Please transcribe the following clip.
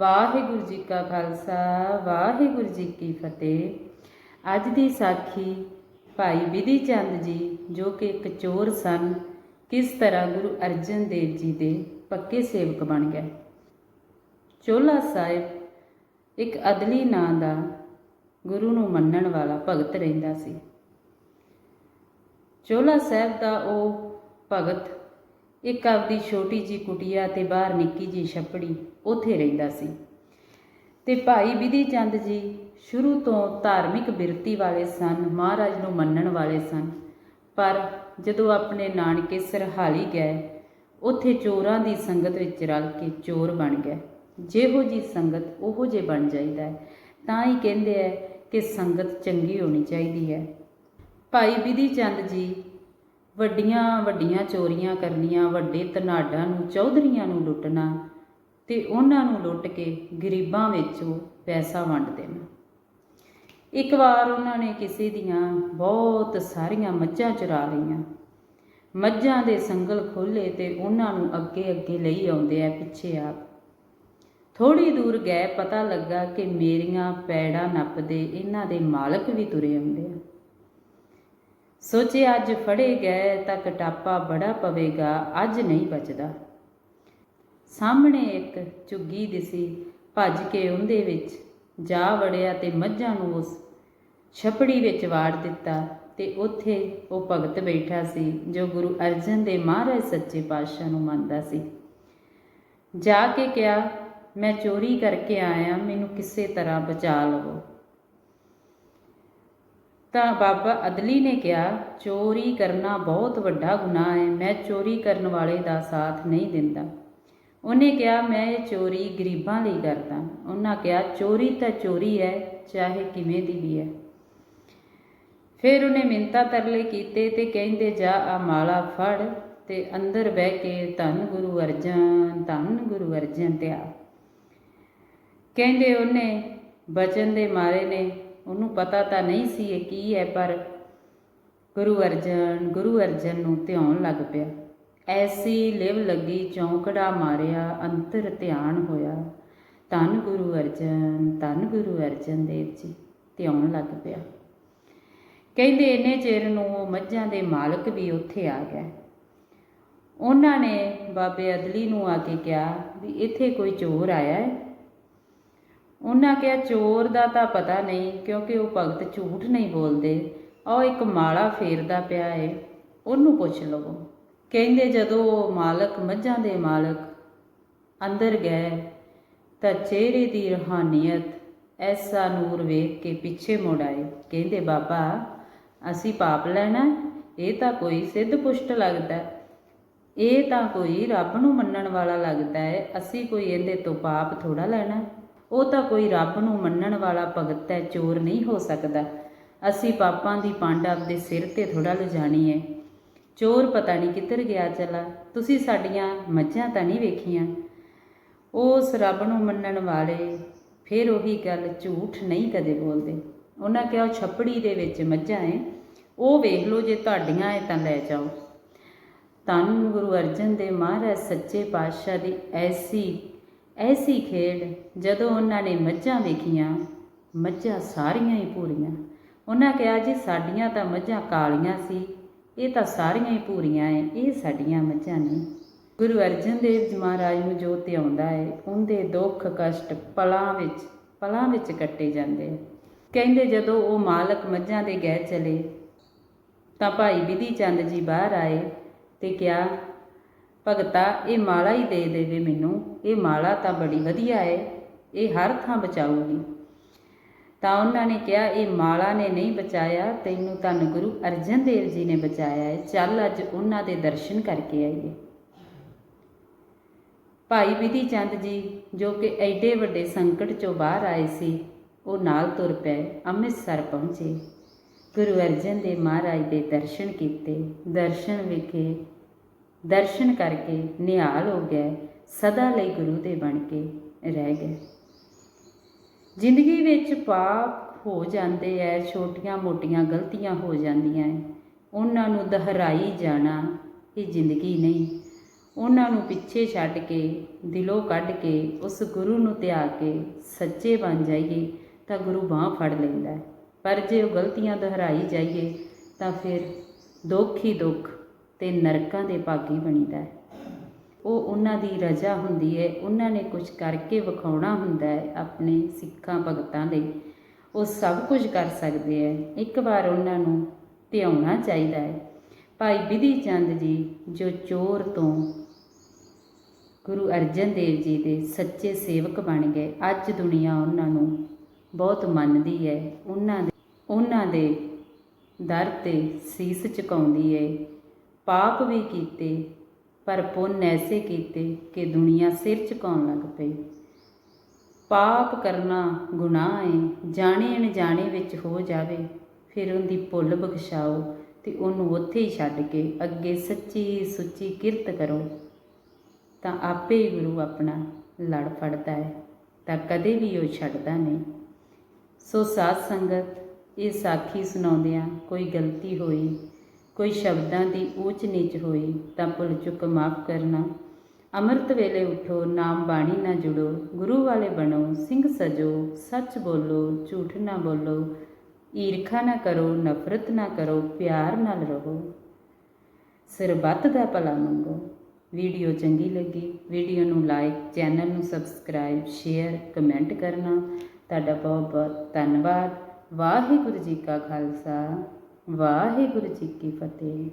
ਵਾਹਿਗੁਰੂ ਜੀ ਕਾ ਖਾਲਸਾ, ਵਾਹਿਗੁਰੂ ਜੀ ਕੀ ਫਤਿਹ। ਅੱਜ ਦੀ ਸਾਖੀ ਭਾਈ ਵਿਧੀ ਚੰਦ ਜੀ, ਜੋ ਕਿ ਇੱਕ ਚੋਰ ਸਨ, ਕਿਸ ਤਰ੍ਹਾਂ ਗੁਰੂ ਅਰਜਨ ਦੇਵ ਜੀ ਦੇ ਪੱਕੇ ਸੇਵਕ ਬਣ ਗਏ। ਚੋਲਾ ਸਾਹਿਬ ਇੱਕ ਅਦਲੀ ਨਾਂ ਦਾ ਗੁਰੂ ਨੂੰ ਮੰਨਣ ਵਾਲਾ ਭਗਤ ਰਹਿੰਦਾ ਸੀ। ਚੋਲਾ ਸਾਹਿਬ ਦਾ ਉਹ ਭਗਤ ਇੱਕ ਆਪਦੀ ਛੋਟੀ ਜੀ ਕੁਟੀਆ ਤੇ ਬਾਹਰ ਨਿੱਕੀ ਜੀ ਛੱਪੜੀ ਉੱਥੇ ਰਹਿੰਦਾ ਸੀ। ਤੇ ਭਾਈ ਵਿਧੀ ਚੰਦ ਜੀ ਸ਼ੁਰੂ ਤੋਂ ਧਾਰਮਿਕ ਬਿਰਤੀ ਵਾਲੇ ਸਨ, ਮਹਾਰਾਜ ਨੂੰ ਮੰਨਣ ਵਾਲੇ ਸਨ। ਪਰ ਜਦੋਂ ਆਪਣੇ ਨਾਨਕੇ ਸਰਹਾਲੀ ਗਏ, ਉੱਥੇ ਚੋਰਾਂ ਦੀ ਸੰਗਤ ਵਿੱਚ ਰਲ ਕੇ ਚੋਰ ਬਣ ਗਏ। ਜਿਹੋ ਜੀ ਸੰਗਤ ਉਹੋ ਜੇ ਬਣ ਜਾਈਦਾ ਹੈ। ਤਾਂ ਹੀ ਕਹਿੰਦੇ ਹੈ ਕਿ ਸੰਗਤ ਚੰਗੀ ਹੋਣੀ ਚਾਹੀਦੀ ਹੈ। ਭਾਈ ਵਿਧੀ ਚੰਦ ਜੀ ਵੱਡੀਆਂ ਵੱਡੀਆਂ ਚੋਰੀਆਂ ਕਰਨੀਆਂ, ਵੱਡੇ ਤਨਾਡਾਂ ਨੂੰ, ਚੌਧਰੀਆਂ ਨੂੰ ਲੁੱਟਣਾ ਤੇ ਉਹਨਾਂ ਨੂੰ ਲੁੱਟ ਕੇ ਗਰੀਬਾਂ ਵਿੱਚੋਂ ਪੈਸਾ ਵੰਡ ਦੇਣਾ। ਇੱਕ ਵਾਰ ਉਹਨਾਂ ਨੇ ਕਿਸੇ ਦੀਆਂ ਬਹੁਤ ਸਾਰੀਆਂ ਮੱਝਾਂ ਚੁਰਾ ਲਈਆਂ। ਮੱਝਾਂ ਦੇ ਸੰਗਲ ਖੋਲੇ ਤੇ ਉਹਨਾਂ ਨੂੰ ਅੱਗੇ ਅੱਗੇ ਲਈ ਆਉਂਦੇ ਆ ਪਿੱਛੇ ਆਪ। ਥੋੜੀ ਦੂਰ ਗਏ, ਪਤਾ ਲੱਗਾ ਕਿ ਮੇਰੀਆਂ ਪੈੜਾਂ ਨੱਪਦੇ ਇਹਨਾਂ ਦੇ ਮਾਲਕ ਵੀ ਤੁਰੇ ਆਉਂਦੇ ਆ। ਸੋਚੇ ਅੱਜ ਫੜੇ ਗਏ ਤਾਂ ਕਟਾਪਾ ਬੜਾ ਪਵੇਗਾ, ਅੱਜ ਨਹੀਂ ਬਚਦਾ। ਸਾਹਮਣੇ ਇੱਕ ਝੁੱਗੀ ਦਿਸੀ, ਭੱਜ ਕੇ ਉਹਦੇ ਵਿੱਚ ਜਾ ਵੜਿਆ ਤੇ ਮੱਝਾਂ ਨੂੰ ਉਸ ਛਪੜੀ ਵਿੱਚ ਵਾੜ ਦਿੱਤਾ ਤੇ ਉੱਥੇ ਉਹ ਭਗਤ ਬੈਠਾ ਸੀ, ਜੋ ਗੁਰੂ ਅਰਜਨ ਦੇ ਮਹਾਰਾਜ ਸੱਚੇ ਪਾਤਸ਼ਾਹ ਨੂੰ ਮੰਨਦਾ ਸੀ। ਜਾ ਕੇ ਕਿਹਾ, ਮੈਂ ਚੋਰੀ ਕਰਕੇ ਆਇਆ, ਮੈਨੂੰ ਕਿਸੇ ਤਰ੍ਹਾਂ ਬਚਾ ਲਵੋ। ਤਾਂ ਬਾਬਾ ਅਦਲੀ ਨੇ ਕਿਹਾ, ਚੋਰੀ ਕਰਨਾ ਬਹੁਤ ਵੱਡਾ ਗੁਨਾਹ ਹੈ, ਮੈਂ ਚੋਰੀ ਕਰਨ ਵਾਲੇ ਦਾ ਸਾਥ ਨਹੀਂ ਦਿੰਦਾ। ਉਹਨੇ ਕਿਹਾ, ਮੈਂ ਇਹ ਚੋਰੀ ਗਰੀਬਾਂ ਲਈ ਕਰਦਾ। ਉਹਨਾਂ ਕਿਹਾ, ਚੋਰੀ ਤਾਂ ਚੋਰੀ ਹੈ, ਚਾਹੇ ਕਿਵੇਂ ਦੀ ਵੀ ਹੈ। ਫਿਰ ਉਹਨੇ ਮਿੰਤਾ ਤਰਲੇ ਕੀਤੇ ਤੇ ਕਹਿੰਦੇ, ਜਾ ਆ ਮਾਲਾ ਫੜ ਤੇ ਅੰਦਰ ਬਹਿ ਕੇ ਧੰਨ ਗੁਰੂ ਅਰਜਨ, ਧੰਨ ਗੁਰੂ ਅਰਜਨ ਤੇ ਆ ਕਹਿੰਦੇ ਉਹਨੇ ਬਚਨ ਦੇ ਮਾਰੇ ਨੇ ਉਹਨੂੰ ਪਤਾ ਤਾਂ ਨਹੀਂ ਸੀ ਇਹ ਕੀ ਹੈ, ਪਰ ਗੁਰੂ ਅਰਜਨ ਗੁਰੂ ਅਰਜਨ ਨੂੰ ਧਿਆਉਣ ਲੱਗ ਪਿਆ। ਐਸੀ ਲਿਵ ਲੱਗੀ, ਚੌਂਕੜਾ ਮਾਰਿਆ, ਅੰਤਰ ਧਿਆਨ ਹੋਇਆ। ਧੰਨ ਗੁਰੂ ਅਰਜਨ, ਧੰਨ ਗੁਰੂ ਅਰਜਨ ਦੇਵ ਜੀ, ਧਿਆਉਣ ਲੱਗ ਪਿਆ। ਕਹਿੰਦੇ ਇੰਨੇ ਚਿਰ ਨੂੰ ਉਹ ਮੱਝਾਂ ਦੇ ਮਾਲਕ ਵੀ ਉੱਥੇ ਆ ਗਏ। ਉਹਨਾਂ ਨੇ ਬਾਬੇ ਅਦਲੀ ਨੂੰ ਆ ਕੇ ਕਿਹਾ ਵੀ ਇੱਥੇ ਕੋਈ ਚੋਰ ਆਇਆ ਹੈ? ਉਹਨਾਂ ਕਿਹਾ, ਚੋਰ ਦਾ ਤਾਂ ਪਤਾ ਨਹੀਂ, ਕਿਉਂਕਿ ਉਹ ਭਗਤ ਝੂਠ ਨਹੀਂ ਬੋਲਦੇ। ਉਹ ਇੱਕ ਮਾਲਾ ਫੇਰਦਾ ਪਿਆ ਏ। ਉਹਨੂੰ ਪੁੱਛ ਲਵੋ। ਕਹਿੰਦੇ ਜਦੋਂ ਉਹ ਮਾਲਕ, ਮੱਝਾਂ ਦੇ ਮਾਲਕ ਅੰਦਰ ਗਏ, ਤਾਂ ਚਿਹਰੇ ਦੀ ਰਹਾਨੀਅਤ ਐਸਾ ਨੂਰ ਵੇਖ ਕੇ ਪਿੱਛੇ ਮੁੜ ਆਏ। ਕਹਿੰਦੇ, ਬਾਬਾ, ਅਸੀਂ ਪਾਪ ਲੈਣਾ ਇਹ ਤਾਂ ਕੋਈ ਸਿੱਧ ਪੁਸ਼ਟ ਲੱਗਦਾ ਇਹ ਤਾਂ ਕੋਈ ਰੱਬ ਨੂੰ ਮੰਨਣ ਵਾਲਾ ਲੱਗਦਾ ਹੈ ਅਸੀਂ ਕੋਈ ਇਹਦੇ ਤੋਂ ਪਾਪ ਥੋੜਾ ਲੈਣਾ ਉਹ ਤਾਂ ਕੋਈ ਰੱਬ ਨੂੰ ਮੰਨਣ ਵਾਲਾ ਭਗਤ ਹੈ, ਚੋਰ ਨਹੀਂ ਹੋ ਸਕਦਾ। ਅਸੀਂ ਪਾਪਾਂ ਦੀ ਪੰਡ ਆਪਦੇ ਸਿਰ ਤੇ ਥੋੜਾ ਲਿਜਾਣੀ ਹੈ ਚੋਰ ਪਤਾ ਨਹੀਂ ਕਿੱਧਰ ਗਿਆ ਚਲਾ। ਤੁਸੀਂ ਸਾਡੀਆਂ ਮੱਝਾਂ ਤਾਂ ਨਹੀਂ ਵੇਖੀਆਂ। ਉਸ ਰੱਬ ਨੂੰ ਮੰਨਣ ਵਾਲੇ ਫਿਰ ਉਹੀ ਗੱਲ ਝੂਠ ਨਹੀਂ ਕਦੇ ਬੋਲਦੇ। ਉਹਨਾਂ ਕਿਹਾ, ਉਹ ਛੱਪੜੀ ਦੇ ਵਿੱਚ ਮੱਝਾਂ ਹੈ ਉਹ ਵੇਖ ਲਓ ਜੇ ਤੁਹਾਡੀਆਂ ਹੈ ਤਾਂ ਲੈ ਜਾਓ। ਧੰਨ ਗੁਰੂ ਅਰਜਨ ਦੇਵ ਮਹਾਰਾਜ, ਸੱਚੇ ਪਾਤਸ਼ਾਹ ਦੀ ਐਸੀ ਐਸੀ ਖੇਡ ਜਦੋਂ ਉਹਨਾਂ ਨੇ ਮੱਝਾਂ ਵੇਖੀਆਂ, ਮੱਝਾਂ ਸਾਰੀਆਂ ਹੀ ਪੂਰੀਆਂ ਉਹਨਾਂ ਕਿਹਾ, ਜੀ, ਸਾਡੀਆਂ ਤਾਂ ਮੱਝਾਂ ਕਾਲੀਆਂ ਸੀ, ਇਹ ਤਾਂ ਸਾਰੀਆਂ ਹੀ ਪੂਰੀਆਂ ਐ, ਇਹ ਸਾਡੀਆਂ ਮੱਝਾਂ ਨਹੀਂ ਗੁਰੂ ਅਰਜਨ ਦੇਵ ਜੀ ਮਹਾਰਾਜ ਨੂੰ ਜੋ ਧਿਆਉਂਦਾ ਹੈ ਉਹਦੇ ਦੁੱਖ ਕਸ਼ਟ ਪਲਾਂ ਵਿੱਚ ਪਲਾਂ ਵਿੱਚ ਕੱਟੇ ਜਾਂਦੇ। ਕਹਿੰਦੇ, ਜਦੋਂ ਉਹ ਮਾਲਕ ਮੱਝਾਂ ਦੇ ਗਏ ਚਲੇ, ਤਾਂ ਭਾਈ ਵਿਧੀ ਚੰਦ ਜੀ ਬਾਹਰ ਆਏ ਤੇ ਕਿਹਾ ਭਗਤਾ, ਇਹ ਮਾਲਾ ਹੀ ਦੇ ਦੇਵੇ ਮੈਨੂੰ। ਇਹ ਮਾਲਾ ਤਾਂ ਬੜੀ ਵਧੀਆ ਹੈ ਇਹ ਹਰ ਥਾਂ ਬਚਾਊਗੀ। ਤਾਂ ਉਹਨਾਂ ਨੇ ਕਿਹਾ, ਇਹ ਮਾਲਾ ਨੇ ਨਹੀਂ ਬਚਾਇਆ, ਤੈਨੂੰ ਧੰਨ ਗੁਰੂ ਅਰਜਨ ਦੇਵ ਜੀ ਨੇ ਬਚਾਇਆ ਹੈ ਚੱਲ ਅੱਜ ਉਹਨਾਂ ਦੇ ਦਰਸ਼ਨ ਕਰਕੇ ਆਈਏ। ਭਾਈ ਵਿਧੀ ਚੰਦ ਜੀ, ਜੋ ਕਿ ਐਡੇ ਵੱਡੇ ਸੰਕਟ ਚੋਂ ਬਾਹਰ ਆਏ ਸੀ, ਉਹ ਨਾਲ ਤੁਰ ਪਏ, ਅੰਮ੍ਰਿਤਸਰ ਪਹੁੰਚੇ। ਗੁਰੂ ਅਰਜਨ ਦੇਵ ਮਹਾਰਾਜ ਦੇ ਦਰਸ਼ਨ ਕੀਤੇ। ਦਰਸ਼ਨ ਵਿਖੇ ਦਰਸ਼ਨ ਕਰਕੇ ਨਿਹਾਲ ਹੋ ਗਏ, ਸਦਾ ਲਈ ਗੁਰੂ ਦੇ ਬਣ ਕੇ ਰਹਿ ਗਏ। ਜ਼ਿੰਦਗੀ ਵਿੱਚ ਪਾਪ ਹੋ ਜਾਂਦੇ ਐ, ਛੋਟੀਆਂ ਮੋਟੀਆਂ ਗਲਤੀਆਂ ਹੋ ਜਾਂਦੀਆਂ ਐ। ਉਹਨਾਂ ਨੂੰ ਦੁਹਰਾਈ ਜਾਣਾ ਇਹ ਜ਼ਿੰਦਗੀ ਨਹੀਂ। ਉਹਨਾਂ ਨੂੰ ਪਿੱਛੇ ਛੱਡ ਕੇ, ਦਿਲੋਂ ਕੱਢ ਕੇ, ਉਸ ਗੁਰੂ ਨੂੰ ਧਿਆ ਕੇ ਸੱਚੇ ਬਣ ਜਾਈਏ ਤਾਂ ਗੁਰੂ ਬਾਹ ਫੜ ਲੈਂਦਾ ਪਰ ਜੇ ਉਹ ਗਲਤੀਆਂ ਦੁਹਰਾਈ ਜਾਈਏ ਤਾਂ ਫਿਰ ਦੁੱਖ ਹੀ ਦੁੱਖ ਤੇ ਨਰਕਾਂ ਦੇ ਭਾਗੀ ਬਣੀਦਾ ਹੈ। ਉਹ ਉਹਨਾਂ ਦੀ ਰਜ਼ਾ ਹੁੰਦੀ ਹੈ। ਉਹਨਾਂ ਨੇ ਕੁਝ ਕਰਕੇ ਵਿਖਾਉਣਾ ਹੁੰਦਾ ਹੈ ਆਪਣੇ ਸਿੱਖਾਂ ਭਗਤਾਂ ਲਈ। ਉਹ ਸਭ ਕੁਝ ਕਰ ਸਕਦੇ ਹੈ। ਇੱਕ ਵਾਰ ਉਹਨਾਂ ਨੂੰ ਧਿਆਉਣਾ ਚਾਹੀਦਾ ਹੈ। ਭਾਈ ਬਿਧੀ ਚੰਦ ਜੀ, ਜੋ ਚੋਰ ਤੋਂ ਗੁਰੂ ਅਰਜਨ ਦੇਵ ਜੀ ਦੇ ਸੱਚੇ ਸੇਵਕ ਬਣ ਗਏ, ਅੱਜ ਦੁਨੀਆ ਉਹਨਾਂ ਨੂੰ ਬਹੁਤ ਮੰਨਦੀ ਹੈ। ਉਹਨਾਂ ਦੇ ਉਹਨਾਂ ਦੇ ਦਰ ਤੇ ਸੀਸ ਝੁਕਾਉਂਦੀ ਹੈ। ਪਾਪ ਵੀ ਕੀਤੇ, ਪਰ ਪੁੰਨ ਐਸੇ ਕੀਤੇ ਕਿ ਦੁਨੀਆ ਸਿਰ ਝੁਕਾਉਣ ਲੱਗ ਪਈ। ਪਾਪ ਕਰਨਾ ਗੁਨਾਹ ਏ, ਜਾਣੇ ਅਣਜਾਣੇ ਵਿੱਚ ਹੋ ਜਾਵੇ, ਫਿਰ ਉਹਦੀ ਭੁੱਲ ਬਖਸ਼ਾਓ ਤੇ ਉਹਨੂੰ ਉੱਥੇ ਹੀ ਛੱਡ ਕੇ ਅੱਗੇ ਸੱਚੀ ਸੁੱਚੀ ਕਿਰਤ ਕਰੋ। ਤਾਂ ਆਪੇ ਹੀ ਗੁਰੂ ਆਪਣਾ ਲੜ ਫੜਦਾ ਹੈ ਤਾਂ ਕਦੇ ਵੀ ਉਹ ਛੱਡਦਾ ਨਹੀਂ। ਸੋ ਸਾਧ ਸੰਗਤ, ਇਹ ਸਾਖੀ ਸੁਣਾਉਂਦਿਆਂ ਕੋਈ ਗਲਤੀ ਹੋਈ ਕੋਈ ਸ਼ਬਦਾਂ ਦੀ ਊਚ ਨੀਚ ਹੋਈ ਤਾਂ ਭੁੱਲ ਚੁੱਕ ਮਾਫ ਕਰਨਾ। ਅੰਮ੍ਰਿਤ ਵੇਲੇ ਉਠੋ, ਨਾਮ ਬਾਣੀ ਨਾ ਜੁੜੋ, ਗੁਰੂ ਵਾਲੇ ਬਣੋ, ਸਿੰਘ ਸਜੋ, ਸੱਚ ਬੋਲੋ, ਝੂਠ ਨਾ ਬੋਲੋ, ਈਰਖਾ ਨਾ ਕਰੋ, ਨਫ਼ਰਤ ਨਾ ਕਰੋ, ਪਿਆਰ ਨਾਲ ਰਹੋ। ਸਰਬੱਤ ਦਾ ਭਲਾ ਮੰਗੋ। ਵੀਡੀਓ ਚੰਗੀ ਲੱਗੀ, ਵੀਡੀਓ ਨੂੰ ਲਾਈਕ, ਚੈਨਲ ਨੂੰ ਸਬਸਕ੍ਰਾਈਬ, ਸ਼ੇਅਰ, ਕਮੈਂਟ ਕਰਨਾ। ਤੁਹਾਡਾ ਬਹੁਤ ਬਹੁਤ ਧੰਨਵਾਦ। ਵਾਹਿਗੁਰੂ ਜੀ ਕਾ ਖਾਲਸਾ। ਵਾਹਿਗੁਰੂ ਜੀ ਕੀ ਫਤਿਹ।